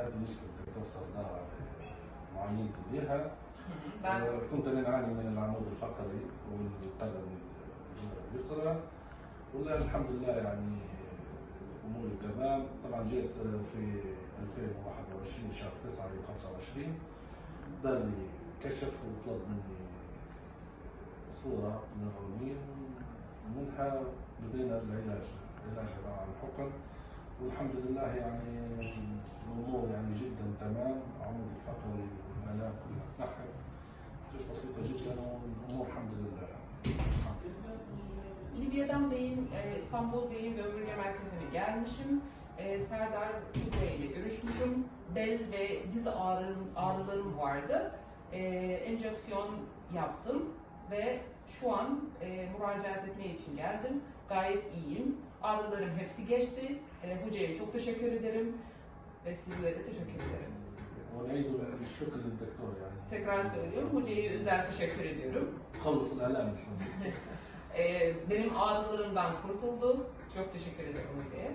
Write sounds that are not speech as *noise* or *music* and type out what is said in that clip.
هذه مشكلة الدكتور صداع معينتي بها Ben آه، كنت أنا أعاني من العمود الفقري والقدم اليسرى. والله الحمد لله يعني أموري تمام. طبعا جيت في 2021 شهر 9 يوم 25 دار لي كشف وطلب مني صورة من الرنين ومنها بدينا العلاج العلاج عبارة عن حقن والحمد لله يعني Bilge'den Bey'in e, İstanbul Beyin ve Ömürge Merkezi'ne gelmişim. E, Serdar Kutay ile görüşmüşüm. Bel ve diz ağrım, ağrılarım vardı. E, enjeksiyon yaptım ve şu an e, müracaat etmeye için geldim. Gayet iyiyim. Ağrılarım hepsi geçti. E, hocaya çok teşekkür ederim ve sizlere de teşekkür ederim. O neydi ben şu kadın doktor yani. Tekrar söylüyorum. Hocaya özel teşekkür ediyorum. Kalısın, helal misin? *laughs* E, benim ağrılarımdan kurtuldu. Çok teşekkür ederim hocaya.